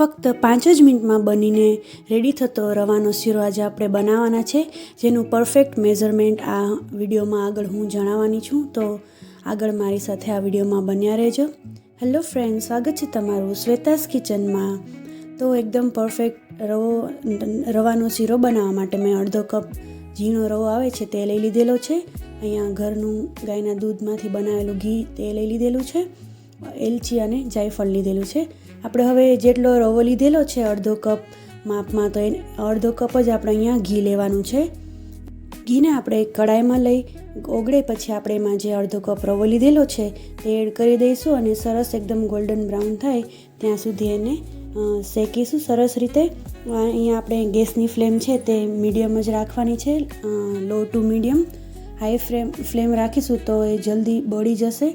ફક્ત પાંચ જ મિનિટમાં બનીને રેડી થતો રવાનો શીરો આજે આપણે બનાવવાના છે, જેનું પરફેક્ટ મેઝરમેન્ટ આ વિડીયોમાં આગળ હું જણાવવાની છું. તો આગળ મારી સાથે આ વિડીયોમાં બન્યા રહેજો. હેલો ફ્રેન્ડ સ્વાગત છે તમારું શ્વેતાસ કિચનમાં. તો એકદમ પરફેક્ટ રવો, રવાનો શીરો બનાવવા માટે મેં અડધો કપ ઝીણો રવો આવે છે તે લઈ લીધેલો છે. અહીંયા ઘરનું ગાયના દૂધમાંથી બનાવેલું ઘી તે લઈ લીધેલું છે. એલચી અને જાયફળ લીધેલું છે. આપણે હવે જેટલો રવો લીધેલો છે, અડધો કપ માપમાં, તો એ અડધો કપ જ આપણે અહીંયા ઘી લેવાનું છે. ઘીને આપણે કડાઈમાં લઈ, ઓગળે પછી આપણે એમાં જે અડધો કપ રવો લીધેલો છે, તે એડ કરી દઈશું અને સરસ એકદમ ગોલ્ડન બ્રાઉન થાય, ત્યાં સુધી એને શેકીશું સરસ રીતે. અહીંયા આપણે ગેસની ફ્લેમ છે તે મીડિયમ જ રાખવાની છે low to medium. High flame flame રાખીશું તો એ જલ્દી બળી જશે.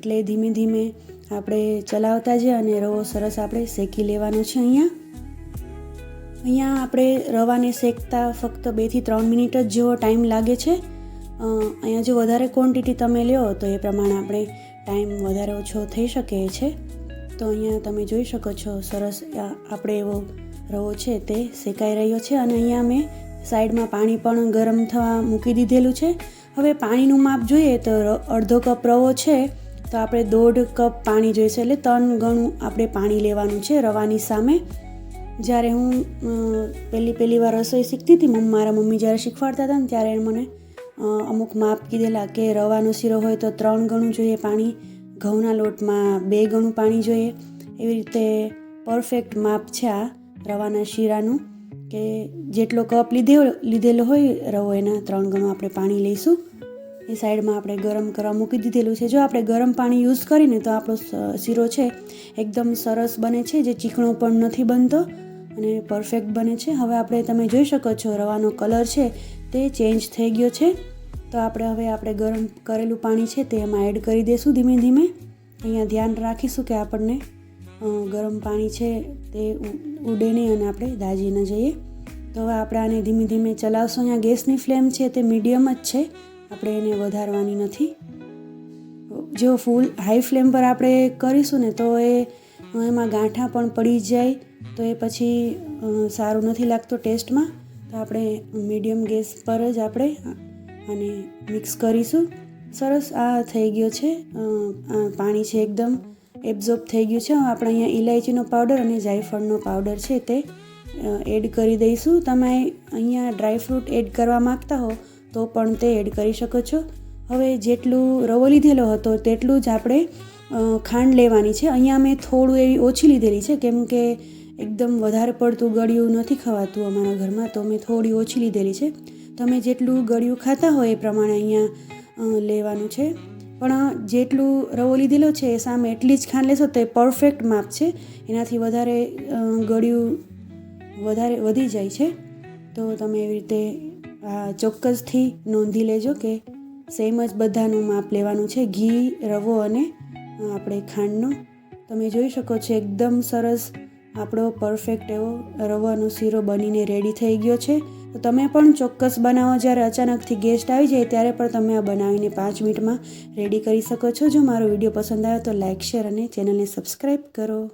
એટલે ધીમે ધીમે આપણે ચલાવતા જઈએ અને રવો સરસ આપણે શેકી લેવાનો છે અહીંયા. અહીંયા આપણે રવાને શેકતા ફક્ત બેથી ત્રણ મિનિટ જ જેવો ટાઈમ લાગે છે. અહીંયા જો વધારે ક્વોન્ટિટી તમે લ્યો તો એ પ્રમાણે આપણે ટાઈમ વધારે ઓછો થઈ શકે છે. તો અહીંયા તમે જોઈ શકો છો સરસ આપણે એવો રવો છે તે શેકાઈ રહ્યો છે અને અહીંયા મેં સાઈડમાં પાણી પણ ગરમ થવા મૂકી દીધેલું છે. હવે પાણીનું માપ જોઈએ તો અડધો કપ રવો છે. તો આપણે દોઢ કપ પાણી જોઈશે એટલે ત્રણ ગણું આપણે પાણી લેવાનું છે રવાની સામે. જ્યારે હું પહેલી પહેલી વાર રસોઈ શીખતી હતી મમ્મી મારા મમ્મી જ્યારે શીખવાડતા હતા ને ત્યારે મને અમુક માપ કીધેલા કે રવાનો શીરો હોય તો ત્રણ ગણું જોઈએ પાણી, ઘઉંના લોટમાં બે ગણું પાણી જોઈએ. એવી રીતે પરફેક્ટ માપ છે આ રવાના શીરાનું, કે જેટલો કપ લીધે લીધેલો હોય રવો એના ત્રણ ગણું આપણે પાણી લઈશું. એ સાઈડમાં આપણે ગરમ કરવા મૂકી દીધેલું છે. જો આપણે ગરમ પાણી યુઝ કરીને તો આપણો શીરો છે, એકદમ સરસ બને છે, જે ચીકણો પણ નથી બનતો અને પરફેક્ટ બને છે. હવે આપણે તમે જોઈ શકો છો રવાનો કલર છે, તે ચેન્જ થઈ ગયો છે. તો આપણે હવે આપણે ગરમ કરેલું પાણી છે તે એમાં એડ કરી દઈશું ધીમે ધીમે. અહીંયા ધ્યાન રાખીશું કે આપણને ગરમ પાણી છે તે ઉડે નહીં અને આપણે દાજી ન જઈએ. તો હવે આપણે આને ધીમે ધીમે ચલાવશું. અહીંયા ગેસની ફ્લેમ છે તે મીડિયમ જ છે. આપણે એને વધારવાની નથી. જો ફૂલ હાઈ ફ્લેમ પર આપણે કરીશું ને તો એ, એમાં ગાંઠા પણ પડી જાય. તો એ પછી સારું નથી લાગતું ટેસ્ટમાં. તો આપણે મીડિયમ ગેસ પર જ આપણે આને મિક્સ કરીશું. સરસ, આ થઈ ગયો છે. પાણી છે એકદમ એબ્ઝોર્બ થઈ ગયું છે. આપણે અહીંયા ઇલાયચીનો પાવડર અને જાયફળનો પાવડર છે તે એડ કરી દઈશું. તમે અહીંયા ડ્રાયફ્રૂટ એડ કરવા માગતા હો તો પણ તે એડ કરી શકો છો. હવે જેટલું રવો લીધેલો હતો તેટલું જ આપણે ખાંડ લેવાની છે. અહીંયા મેં થોડું એવી ઓછી લીધેલી છે, કેમ કે એકદમ વધારે પડતું ગળ્યું નથી ખવાતું અમારા ઘરમાં, તો મેં થોડી ઓછી લીધેલી છે. તમે જેટલું ગળ્યું ખાતા હોય એ પ્રમાણે અહીંયા લેવાનું છે. પણ જેટલું રવો લીધેલો છે એ સામે એટલી જ ખાંડ લેશો તો એ પરફેક્ટ માપ છે. એનાથી વધારે ગળ્યું વધારે વધી જાય છે. તો તમે એવી રીતે ચોક્કસથી નોંધી લેજો કે સેમ જ બધાનું માપ લેવાનું છે. ઘી, રવો અને આપણે ખાંડનો. તમે જોઈ શકો છો એકદમ સરસ આપણો પરફેક્ટ એવો રવાનો શીરો બનીને રેડી થઈ ગયો છે. તો તમે પણ ચોક્કસ બનાવો. જ્યારે અચાનકથી ગેસ્ટ આવી જાય ત્યારે પણ તમે આ બનાવીને પાંચ મિનિટમાં રેડી કરી શકો છો. જો મારો વીડિયો પસંદ આવ્યો તો લાઇક શેર અને ચેનલને સબસ્ક્રાઈબ કરો.